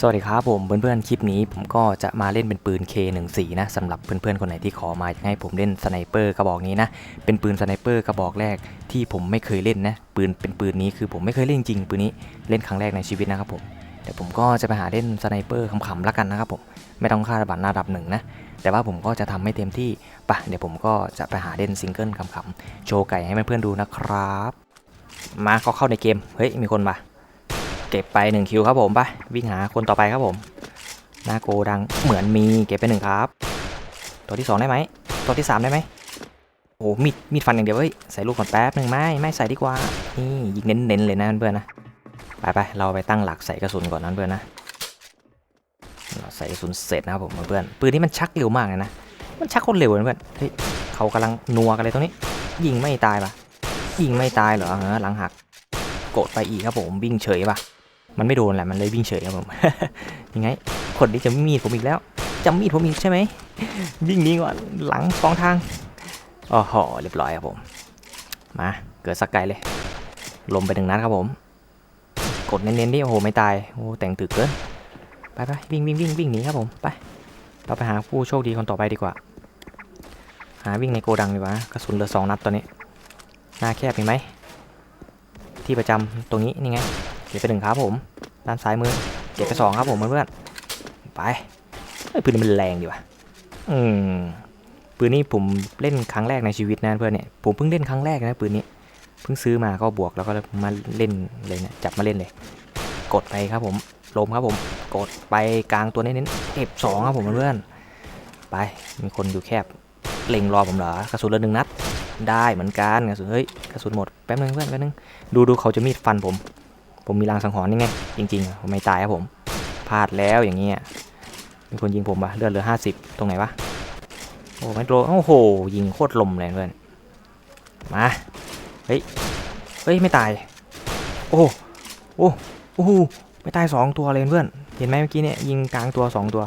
สวัสดีครับผมเพื่อนๆคลิปนี้ผมก็จะมาเล่นเป็นปืน K14 นะสำหรับเพื่อนๆคนไหนที่ขอมาให้ผมเล่นสไนเปอร์กระบอกนี้นะเป็นปืนสไนเปอร์กระบอกแรกที่ผมไม่เคยเล่นนะปืนเป็นปืนนี้คือผมไม่เคยเล่นจริงปืนนี้เล่นครั้งแรกในชีวิตนะครับผมเดี๋ยวผมก็จะไปหาเล่นสไนเปอร์ขำๆแล้วกันนะครับผมไม่ต้องคาดบัตรระดับหนึ่งนะแต่ว่าผมก็จะทำให้เต็มที่ปะเดี๋ยวผมก็จะไปหาเล่นซิงเกิลขำๆโชว์ไก่ให้เพื่อนๆดูนะครับ มาเขาเข้าในเกมเฮ้ยมีคนมา เก็บไป1คิวครับผมไปวิ่งหาคนต่อไปครับผมหน้าโกดังเหมือนมีเก็บไปหนึ่งครับ ตัวที่ 2 ได้ไหมตัวที่ 3 ได้ไหมโอ้มีดมีดฟันอย่างเดียวเฮ้ยใส่ลูกก่อนแป๊บหนึ่งไม่ไม่ใส่ดีกว่านี่ยิงเน้นๆเลยนะเพื่อนนะไปไปเราไปตั้งหลักใส่กระสุนก่อนนะเพื่อนนะเราใส่กระสุนเสร็จนะครับผมเพื่อนปืนนี้มันชักเร็วมากเลยนะมันชักโคตรเร็วเลยเพื่อนเฮ้ยเขากำลังนัวกันเลยตรงนี้ ยิงไม่ตายปะยิงไม่ตายเหรอหลังหักกดไปอีกครับผมวิ่งเฉยปะ มันไม่โดนแหละมันเลยวิ่งเฉยครับผมยังไงคนนี้จะมีดผมอีกแล้วจะมีดผมอีกใช่ไหมวิ่งหนี้ก่อนหลังสองทางอ๋อหเรียบร้อยครับผม มาเกิดสักไกลเลย ลมไปหนึ่งนัดครับผม กดเน้นๆดิโอ้โหไม่ตายโอ้แต่งตึกเกินไปไปวิ่งวิ่งวิ่งวิ่งหนีครับผมไปเราไปหาผู้โชคดีคนต่อไปดีกว่า หาวิ่งในโกดังดีกว่ากระสุนเหลือสองนัดตอนนี้หน้าแคบมีไหมที่ประจำตรงนี้นี่ไง เก็บไปหนึ่งครับผม ด้านซ้ายมือ เก็บไปสองครับผมเพื่อนๆไปเอ้ยปืนนี้มันแรงดีว่ะ อืม ปืนนี้ผมเล่นครั้งแรกในชีวิตนะเพื่อนเนี่ย ผมเพิ่งเล่นครั้งแรกนะปืนนี้ เพิ่งซื้อมาก็บวกแล้วก็มาเล่นเลยเนี่ยจับมาเล่นเลย กดไปครับผม ลมครับผม กดไปกลางตัวเน้นๆเก็บสองครับผมเพื่อนๆไป มีคนอยู่แคบ เล็งรอผมเหรอ กระสุนละหนึ่งนัด ได้เหมือนกัน กระสุน เฮ้ย กระสุนหมด แป๊บนึงเพื่อนแป๊บนึง ดูดูเขาจะมีดฟันผม ผมมีรางสังหรณ์นี่ไง จริงๆ ผมไม่ตายครับผม พลาดแล้วอย่างเงี้ยมีคนยิงผมปะเลือดเหลือห้าสิบตรงไหนวะ โอ้ไม่โดนโอ้โห ยิงโคตรลมเลยเพื่อน มา เฮ้ย เฮ้ย ไม่ตาย โอ้โอ้โอ้โหไม่ตายสองตัวเลยเพื่อน เห็นไหมเมื่อกี้เนี่ยยิงกลางตัวสองตัว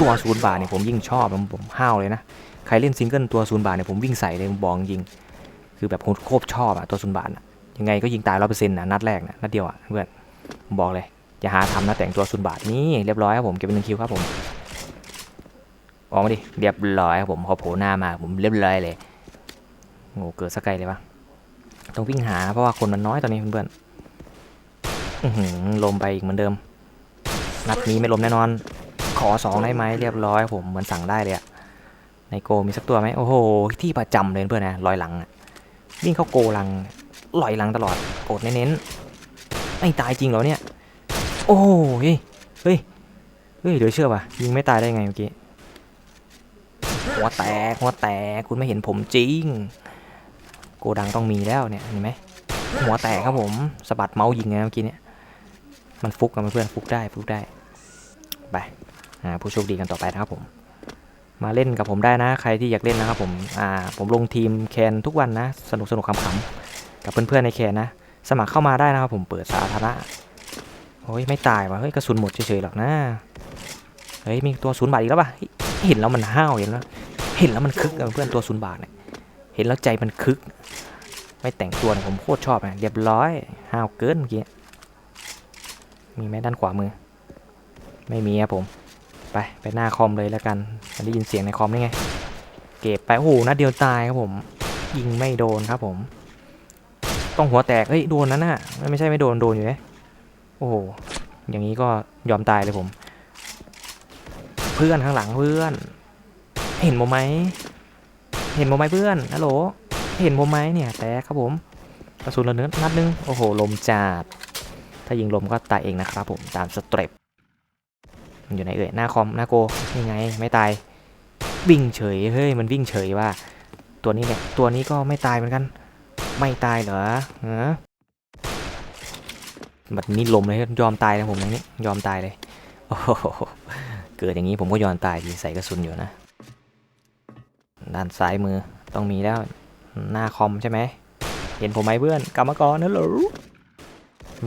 ตัวศูนย์บาทเนี่ยผมยิ่งชอบผมผมห้าวเลยนะ ใครเล่นซิงเกิลตัวศูนย์บาทเนี่ยผมวิ่งใส่เลยผมบอกจริง คือแบบโคตรชอบอะตัวศูนย์บาทอะ ยังไงก็ยิงตายร้อยเปอร์เซ็นต์นะนัดแรกนะนัดเดียวอะเพื่อนผมบอกเลยอย่าหาทำนะแต่งตัวศูนบาทนี่เรียบร้อยครับผมเก็บเป็นหนึ่งคิวครับผมออกมาดิเรียบร้อยครับผมพอโผล่หน้ามาผมเรียบร้อยเลยโอ้เกิดสกไกลเลยปะต้องวิ่งหาเพราะว่าคนมันน้อยตอนนี้เพื่อนๆอื้อหือลมไปอีกเหมือนเดิม นัดนี้ไม่ลมแน่นอน ขอสองได้ไหมเรียบร้อยผมเหมือนสั่งได้เลยอะในโกมีสักตัวไหมโอ้โหที่ประจำเลยเพื่อนนะลอยหลังอะวิ่งเข้าโกลัง ลอยหลังตลอดกดเน้นๆไม่ตายจริงเหรอเนี่ย โอ้ยเฮ้ยเฮ้ยเดี๋ยวเชื่อป่ะยิงไม่ตายได้ไงเมื่อกี้หัวแตกหัวแตกคุณไม่เห็นผมจริง โกดังต้องมีแล้วเนี่ยเห็นไหมหัวแตกครับผมสะบัดเมาส์ยิงไงเมื่อกี้เนี่ยมันฟุกกับเพื่อนฟุกได้ฟุกได้ไปหาผู้โชคดีกันต่อไปนะครับผม มาเล่นกับผมได้นะ ใครที่อยากเล่นนะครับผมอ่าผมลงทีมแคนทุกวันนะ สนุกสนุกขำ กับเพื่อนๆในแคนนะ สมัครเข้ามาได้นะครับผมเปิดสาธารณะโอ้ยไม่ตายว่ะเฮ้ยกระสุนหมดเฉยๆหรอกนะเฮ้ยมีตัวศูนย์บาทอีกแล้วป่ะเห็นแล้วมันห้าวเห็นแล้วเห็นแล้วมันคึกอะเพื่อนตัวศูนย์บาทเนี่ยเห็นแล้วใจมันคึก ไม่แต่งตัวเนี่ยผมโคตรชอบนะเรียบร้อยห้าวเกินเมื่อกี้มีไหมด้านขวามือ ไม่มีครับผม ไปไปหน้าคอมเลยแล้วกันมันได้ยินเสียงในคอมนี่ไง เก็บไปโอ้โหนัดเดียวตายครับผม ยิงไม่โดนครับผม ต้องหัวแตกเฮ้ยโดนนั่นน่ะไม่ใช่ไม่โดนโดนอยู่เลยโอ้โหอย่างนี้ก็ยอมตายเลยผม เพื่อนข้างหลังเพื่อน เห็นผมไหมเห็นผมไหมเพื่อนฮัลโหลเห็นผมไหมเนี่ยแตกครับผมกระสุนระเนื้อนัดนึงโอ้โหลมจัดถ้ายิงลมก็ตายเองนะครับผมตามสเต็ปมันอยู่ไหนเอ่ยหน้าคอมหน้าโกนี่ไงไม่ตายวิ่งเฉยเฮ้ยมันวิ่งเฉยว่า ตัวนี้เนี่ยตัวนี้ก็ไม่ตายเหมือนกัน ไม่ตายเหรอฮะแบบนี้ลมเลยยอมตายนะผมอย่างนี้ยอมตายเลยโอ้โหเกิดอย่างนี้ผมก็ยอมตายดีใส่กระสุนอยู่นะ ด้านซ้ายมือต้องมีแล้วหน้าคอมใช่ไหมเห็นผมไหมเพื่อนกรรมกรนะเหรอ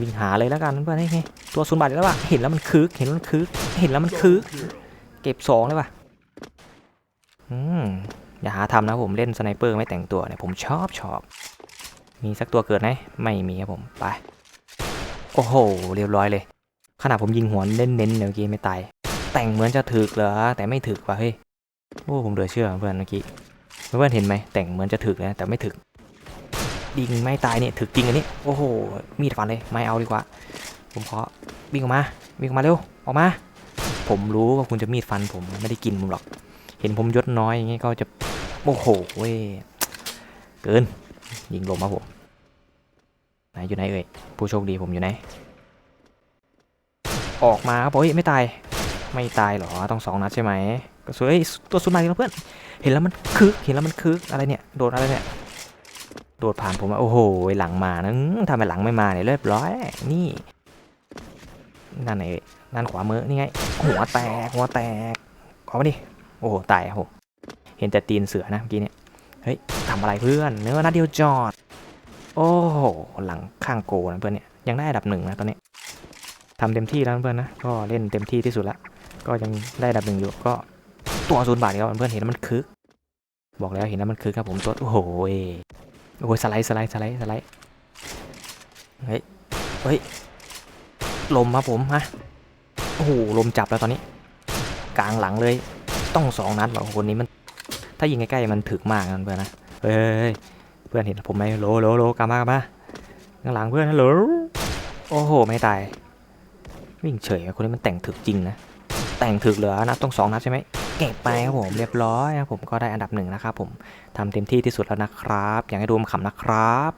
วิ่งหาเลยแล้วกันเพื่อนให้ตัวศูนบาทอีกแล้วป่ะเห็นแล้วมันคึกเห็นแล้วมันคึกเห็นแล้วมันคึกเก็บสองเลยป่ะอืมอย่าหาทำนะผมเล่นสไนเปอร์ไม่แต่งตัวเนี่ยผมชอบชอบ มีสักตัวเกิดไหมไม่มีครับผมไป โอ้โห เรียบร้อยเลย ขนาดผมยิงหัวเน้นๆเนี่ยเมื่อกี้ไม่ตาย แต่งเหมือนจะถึกเหรอแต่ไม่ถึกว่ะเฮ้ยโอ้ผมเหลือเชื่อเพื่อนเมื่อกี้เพื่อนเห็นไหมแต่งเหมือนจะถึกนะแต่ไม่ถึกยิงไม่ตายเนี่ยถึกจริงอันนี้โอ้โหมีดฟันเลยไม่เอาดีกว่า ผมขอวิ่งออกมาวิ่งออกมาเร็วออกมา ผมรู้ว่าคุณจะมีดฟันผมไม่ได้กินผมหรอก เห็นผมยศน้อยอย่างงี้ก็จะโอ้โหเว้ยเกิน ยิงลมครับผมไหนอยู่ไหนเอ่ยผู้โชคดีผมอยู่ไหน ออกมาครับผมเฮ้ยไม่ตาย ไม่ตายเหรอต้องสองนัดใช่ไหมก็สวยตัวสุดมาแล้วเพื่อนเห็นแล้วมันคึกเห็นแล้วมันคึกอะไรเนี่ยโดดอะไรเนี่ยโดดผ่านผมโอ้โหหลังมานะอื้อทำไมหลังไม่มาเนี่ยเรียบร้อยนี่นั่นไหนนั่นขวามือนี่ไงหัวแตกหัวแตกขอมาดิโอ้โหตายครับผมเห็นแต่ตีนเสือนะเมื่อกี้เนี่ย เฮ้ยทำอะไรเพื่อนเนื้อนัดเดียวจอด โอ้โหหลังข้างโกนะเพื่อนเนี่ยยังได้อันดับหนึ่งนะตอนนี้ทำเต็มที่แล้วเพื่อนนะก็เล่นเต็มที่ที่สุดละก็ยังได้อันดับหนึ่งอยู่ก็ตัวศูนย์บาทครับเพื่อนเห็นแล้วมันคึก บอกแล้วเห็นแล้วมันคึกครับผมตัวโอ้โหโอ้ยสไลด์สไลด์สไลด์สไลด์เฮ้ยเฮ้ยลมครับผมฮะโอ้โหลมจับแล้วตอนนี้ กลางหลังเลยต้องสองนัดเหรอคนนี้มัน ถ้ายิงใกล้ๆมันถึกมากนะเพื่อนนะเฮ้ยเพื่อนเห็นผมไหมโลโลโลกลับมากลับมาข้างหลังเพื่อนนะโหลโอ้โหไม่ตายวิ่งเฉยคนนี้มันแต่งถึกจริงนะแต่งถึกเหลือนัดต้องสองนัดใช่ไหมเก็บไปครับผมเรียบร้อยครับผมก็ได้อันดับหนึ่งนะครับผมทำเต็มที่ที่สุดแล้วนะครับ อยากให้ดูมขำนะครับ